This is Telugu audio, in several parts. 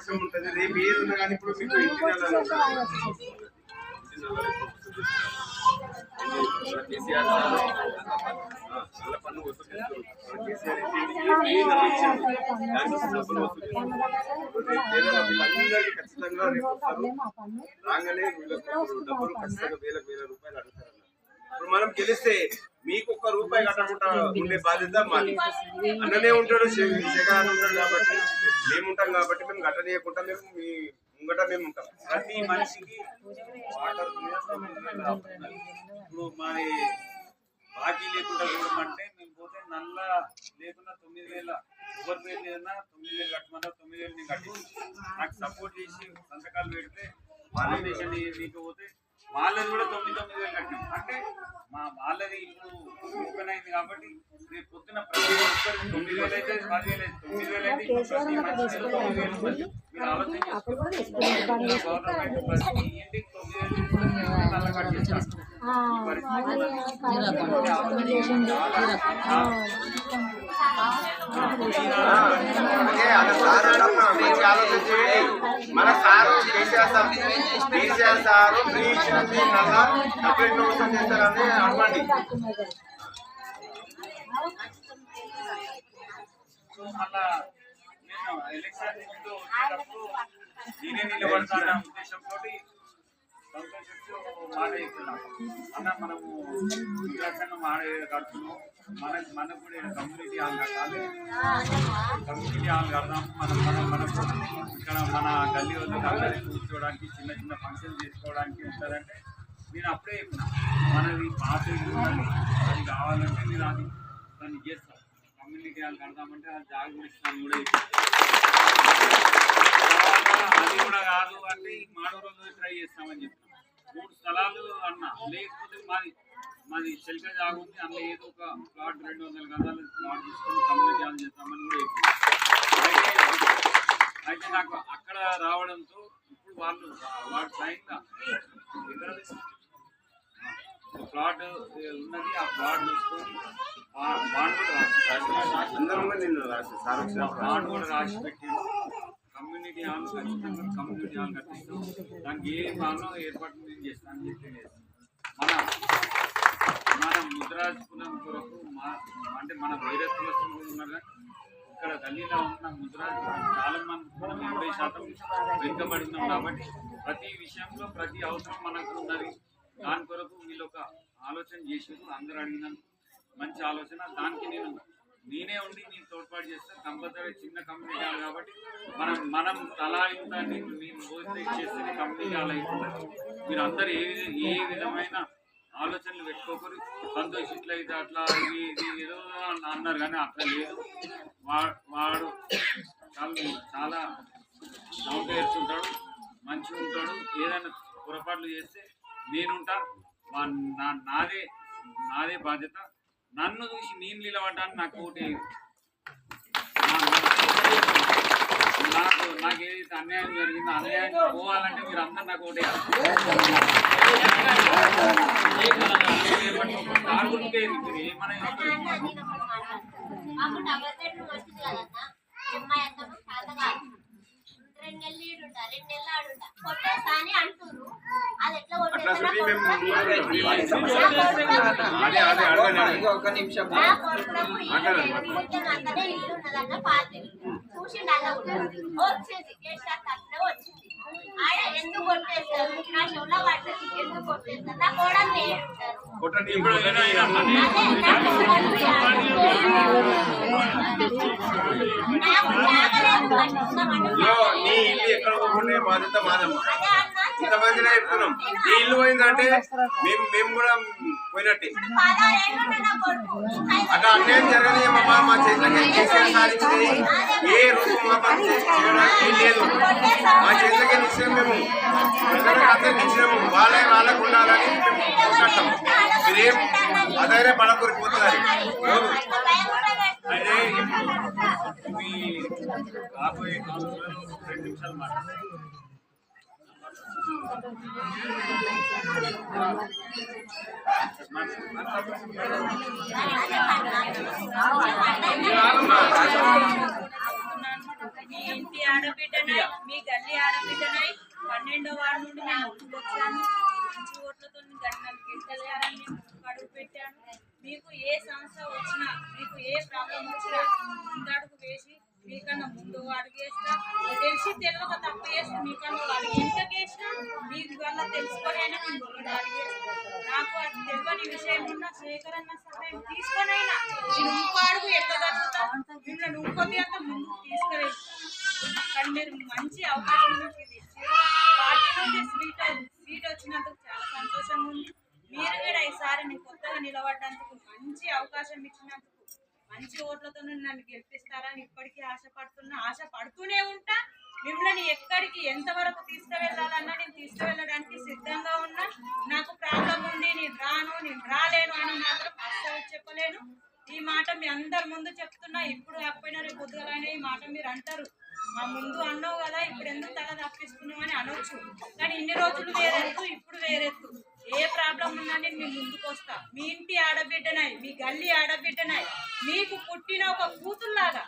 అవకాశం ఉంటుంది. రేపు ఏది ఉన్నా కానీ ఇప్పుడు మీకు ఇంటి కేసీఆర్ నల్ల పన్ను వసూలు వీళ్ళందరికీ ఖచ్చితంగా రేపు వస్తారు. రాగానే వీళ్ళకు డబ్బులు ఖచ్చితంగా వేలకు వేల రూపాయలు అడుగుతారు ఇప్పుడు మనం గెలిస్తే మీకు ఒక్క రూపాయి కట్టకుండా ఉండే బాధ్యత మాది. అన్ననే ఉంటాడు జగన్ ఉంటాడు కాబట్టి మేము ఉంటాం కాబట్టి మేము కట్టనీయకుండా మేము మీ ముంగట మేము ఉంటాం ప్రతి మనిషికి వాటర్. ఇప్పుడు మరి బాకీ లేకుండా చూడమంటే మేము పోతే నల్ల లేకుండా తొమ్మిది వేల ఎవరి పేరు లేదన్నా తొమ్మిది వేలు కట్టమన్నా తొమ్మిది వేలు నేను కట్టి నాకు సపోర్ట్ చేసి సంతకాలు పెడితే వాలంటేషన్ వీకపోతే వాళ్ళది కూడా తొమ్మిది తొమ్మిది వేలు కట్టినాం. అంటే మా వాళ్ళది ఇప్పుడు ఓపెన్ అయింది కాబట్టి రేపు పొద్దున ప్రతి ఒక్కరికి తొమ్మిది వేలు అయితే పది వేలు అయితే తొమ్మిది వేలు అయితే తొమ్మిది వేలు. మీరు ఆలోచన ఇంటికి తొమ్మిది వేలు కట్ చేస్తారు ఈ పరిస్థితి అదే అలా సార్ అన్నప్పుడు మంచి ఆలోచన చేయండి మన sir KCR sir KCR sir free ఇచ్చినది నల్ల డబ్బులు ఎట్లా వసూలు చేస్తారని అడగండి సో మళ్ళా నేను ఎలక్షన్ ముందు వచ్చేటప్పుడు నేనే నిలబడతాన ఉద్దేశంతో సంతోషిస్తూ మాట ఇస్తున్నాం అన్న మనము విద్యాసంగా మాట కడుతున్నాం. మన మనకు కూడా కమ్యూనిటీ హాల్ కట్టాలి. కమ్యూనిటీ హాల్ కడదాం. మనం మనం మనకు ఇక్కడ మన గల్లీ వాళ్ళకి అందరికీ కూర్చోవడానికి చిన్న చిన్న ఫంక్షన్ చేసుకోవడానికి ఉంటుందంటే నేను అప్పుడే చెప్పిన మనది పాత అది కావాలంటే నేను అది దాన్ని చేస్తాం. కమ్యూనిటీ హాల్ కడదామంటే అది జాగ కూడా ఇస్తాను కూడా అది కూడా కాదు అంటే ఈ మాడు రోజు ట్రై చేస్తామని చెప్పిన. మూడు స్థలాలు అన్న. లేకపోతే మాది మాది చెలిక జాగ ఉంది అందులో ఏదో ఒక ప్లాట్ రెండు వందల గదాలు ప్లాట్ తీసుకొని కమ్యూనిటీ హాల్ చేస్తామని కూడా అయితే నాకు అక్కడ రావడంతో ఇప్పుడు వాళ్ళు వాడు స్వయంగా ప్లాట్ ఉన్నది ఆ ప్లాట్ తీసుకొని వాడు కూడా రాసి అందరం కూడా నిన్ను రాసి సార్ వచ్చినప్పుడు వాడు కూడా రాసి పెట్టిండు కమ్యూనిటీ హాల్ ఖచ్చితంగా కమ్యూనిటీ హాల్ కట్టిస్తాం దానికి ఏ హాల్లో ఏర్పాటు నేను చేస్తాను అని చెప్పి మన మన ముద్రాజ్ కులం కొరకు మా అంటే మన వేరే కులస్తులు ఉన్నారు ఇక్కడ గల్లీలో ఉన్న ముద్రాజ్ చాలా మంది మనం ఎనభై శాతం వెనుకబడుతున్నాం కాబట్టి ప్రతి విషయంలో ప్రతి అవసరం మనకు ఉన్నది. దాని కొరకు వీళ్ళు ఒక ఆలోచన చేసేందుకు అందరూ అడిగినాను మంచి ఆలోచన. దానికి నేను నేనే ఉండి నేను తోడ్పాటు చేస్తాను కంపల్సరీ చిన్న కంపెనీ కాదు కాబట్టి మనం మనం తలా ఇంత నేను నేను పోతే చేస్తే కంపెనీ హాల్ అవుతుంది మీరు అందరు ఏ ఏ విధమైన ఆలోచనలు పెట్టుకోకూడదు. సంతోష్ ఇట్లా అట్లా ఇది ఇది ఏదో అన్నారు కానీ అట్లా లేదు. వా- వాడు చాలా చాలా నవ్వుతూ ఉంటాడు మంచిగా ఉంటాడు. ఏదైనా పొరపాట్లు చేస్తే నేనుంటా. నా నాదే నాదే బాధ్యత. నన్ను చూసి నేను నిలబడ్డాను నాకు ఒకటి నాకు నాకు ఏదైతే అన్యాయం జరిగిందో అన్యాయం పోవాలంటే మీరు అందరు నాకు ఒకటి మాకు ఏమైనా రెండు నెలలు ఈడుంటా రెండు నెలలు ఆడుంటా. కొట్టేస్తా అని అది ఎట్లా. ఒక ఇల్లు ఉన్నదన్న వచ్చింది కేసీఆర్ తరఫున వచ్చింది కొట్టండి ఇప్పుడు అదే నాకు నాకు జాగలేదు కట్టుకుందామంటే ఇదిగో, నీ ఇల్లు ఎక్కడ పోకుండా బాధ్యత మాదమ్మా అదే అన్న ఇంతమందినే చెప్తున్నాం. నీ పోయిందంటే మేము మేము కూడా పోయినట్టే. అట్లా అన్యాయం జరగనియమ్మా మా చేతులకి కేసీఆర్ సాధించింది. ఏ రూపం మా చేయడానికి లేదు. మా చేతులకి ఇచ్చాము మేము? ప్రజలకు అందరికి ఇచ్చినాము. వాళ్ళే వాళ్ళకు ఉండాలని మేము కట్టాం మీరేం అదైనా పడకూరిపోతున్నారు అదే మీ రాబోయే కాలంలో రెండు నిమిషాలు మాట్లాడారు ఇంటి ఆడబిడ్డనై మీ గల్లి ఆడబిడ్డనై పన్నెండో వార్డు నుండి నేను ముందుకు వచ్చాను మంచి ఓట్లతో గంటలు గెలిచారని అడుగు పెట్టాను. మీకు ఏ సమస్య వచ్చినా మీకు ఏ ప్రాబ్లం వచ్చినా ముందడుగు వేసి మీకన్నా ముందు అడుగు వేస్తా తెలిసి తెలియక తప్పు చేస్తే మీకన్నా అడుగు ఎందుకు వేసినా మీకు వల్ల తెలుసుకొని అయినా నేను ముందు అడుగు నాకు అది తెలియని విషయం ఉన్న సేకరణ సహాయం తీసుకొనైనా నేను ఇంకో అడుగు ఎక్కగలుగుతా మిమ్మల్ని ఇంకొద్ది అంత ముందుకు తీసుకురా కానీ మీరు మంచి అవకాశం నాకు ఇది పార్టీ నుండి సీట్ సీట్ వచ్చినందుకు చాలా సంతోషంగా ఉంది. మీరు కూడా ఈసారి నేను కొత్తగా నిలబడ్డందుకు మంచి అవకాశం ఇచ్చినందుకు మంచి ఓట్లతో నన్ను గెలిపిస్తారని ఇప్పటికీ ఆశపడుతున్నా. ఆశ పడుతూనే ఉంటా. మిమ్మల్ని ఎక్కడికి ఎంతవరకు తీసుకువెళ్ళాలన్నా నేను తీసుకువెళ్ళడానికి సిద్ధంగా ఉన్నా. నాకు ప్రాబ్లం ఉంది నేను రాను నేను రాలేను అని మాత్రం అస్సలు చెప్పలేను. ఈ మాట మీ అందరి ముందు చెప్తున్నా. ఇప్పుడు కాకపోయినా రేపు పొద్దుగాలైనా ఈ మాట మీరు అంటారు. మా ముందు అన్నావు కదా ఇప్పుడు ఎందుకు తల తప్పిస్తున్నావు అని అనొచ్చు. కానీ ఇన్ని రోజులు వేరెత్తు ఇప్పుడు వేరెత్తు. ఏ ప్రాబ్లం ఉన్నా నేను మీ ముందుకు వస్తా. మీ ఇంటి ఆడబిడ్డనై మీ గల్లి ఆడబిడ్డనై మీకు పుట్టిన ఒక కూతురులాగా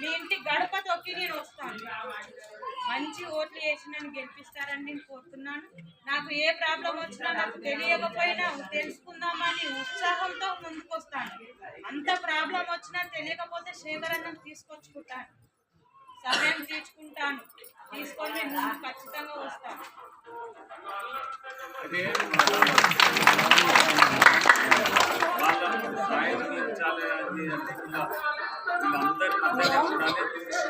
మీ ఇంటి గడప తొక్కి నేను వస్తాను. మంచి ఓట్లు వేసి నన్ను గెలిపిస్తారని నేను కోరుతున్నాను. నాకు ఏ ప్రాబ్లం వచ్చినా నాకు తెలియకపోయినా తెలుసుకుందామని ఉత్సాహంతో ముందుకు వస్తాను. అంత ప్రాబ్లం వచ్చినా తెలియకపోతే శేఖరన్నం తీసుకొచ్చుకుంటాను. సమయం తీర్చుకుంటాను. తీసుకొని నేను ఖచ్చితంగా వస్తాను వీళ్ళందరి మధ్యలో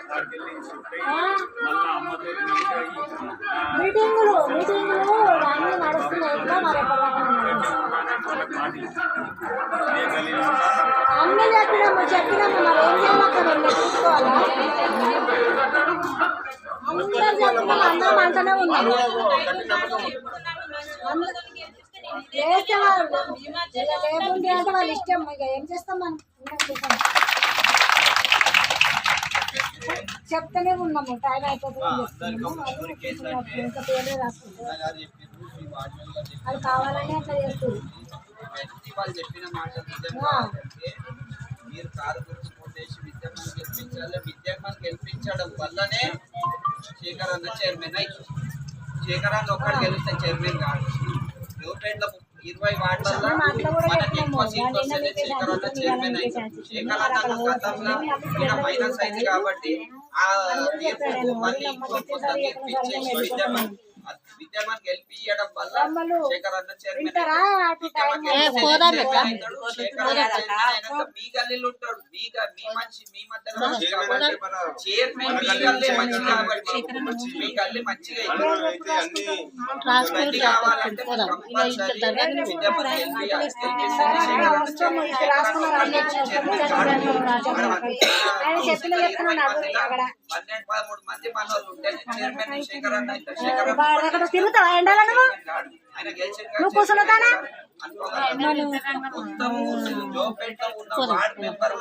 వాడికి వెళ్ళి షిఫ్ట్ అయ్యి మళ్ళీ అమ్మతో మీటింగులు మీటింగులు అన్నీ నడుస్తున్నాయి. ఇంకా మరి అన్నీ చెప్పినాము చెప్పినాము. మరి ఏం చేయాలి అక్కడ చూసుకోవాలా? అందరు చెప్తున్నాం అందరం అంటూనే ఉన్నాం వేస్తే వాళ్ళు ఇలా లేకుంటే అంటే వాళ్ళ ఇష్టం ఇక ఏం చేస్తాం మనం ఇంకా చూద్దాం. చెప్తూనే ఉన్నాము టైం అయిపోతుంది అని చెప్తున్నాము. వాళ్ళు కూర్చున్నప్పుడు ఇంకా పేర్లే రాసుకుంటారు అది కావాలని అట్లా చేస్తుంది వ్యక్తి వాళ్ళు చెప్పిన మాట నిజం ఆ. కావాలంటే మీరు కారు గురించి మనం గెలిపించడం వల్లనే శేఖర్ అన్న చైర్మన్ అయ్యి శేఖర్ అన్న ఒక్కడు గెలిస్తే చైర్మన్ కాదు ఇరవై వార్డులలో మనకి ఎక్కువ సీట్లు శేఖర్ అన్న చైర్మన్ శేఖర్ అన్న గతంలో ఈయన మైనస్ అయింది కాబట్టి ఆ తీర్పు మళ్ళీ ఇంకో కొత్త తీర్పు ఇచ్చేసి విద్యమ్మని విద్యమ్మని గెలిపియడం వల్ల అమ్మలు శేఖర్ అన్న చైర్మన్ వింటారా అటు టైం మీ గల్లీలో ఉంటాడు మీ మీ మనిషి మీ మధ్యలో మనిషి చైర్మన్ మీ గల్లీ మంచి కాబట్టి మంచి మీ గల్లీ మంచిగా కావాలంటే పన్నెండు పదమూడు మంది మనోళ్ళు ఉంటే చైర్మన్ శేఖర్ అన్న శేఖర్ తిరుగుతావా? ఎండలో నువ్వు? నువ్వు కూర్చున్నాతానా మొత్తం జోపేటలో ఉన్న వార్డ్ మెంబర్లు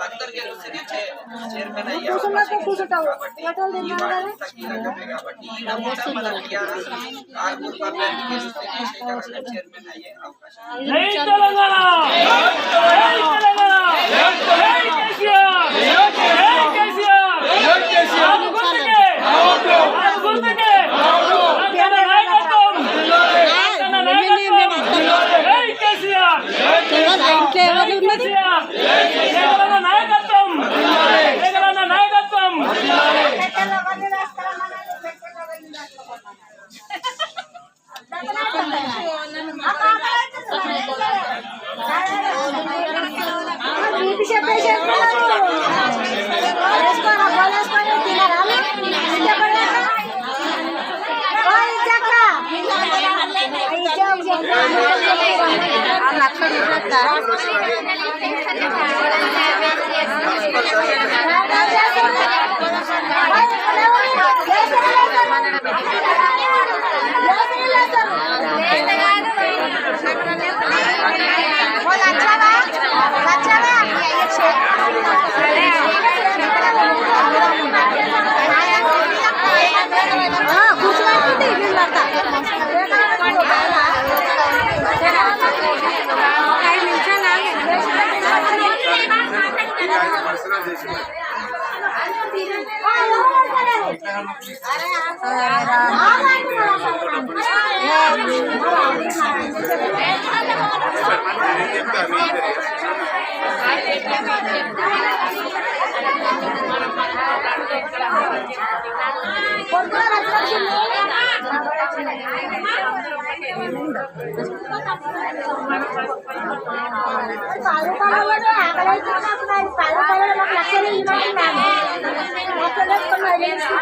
కూర్చోబెట్టుకుంటే నిమిషాలు ఇది ఆయన పరిశ్రమ చేసింది ఆగు. సార్ మరి నేను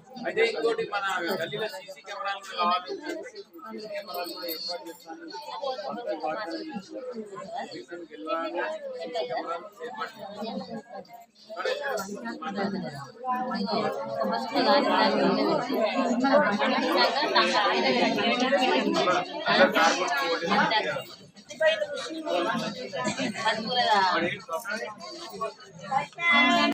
అయితే ఇంకోటి మన గల్లీలో సీసీ కెమెరాలు కూడా కావాలి సీసీ కెమెరాలు కూడా ఏర్పాటు చేస్తాను అందరూ వాటిని రీసెంట్ గెలవాలి సీసీ కెమెరాలు ఏర్పాటు చేస్తాను.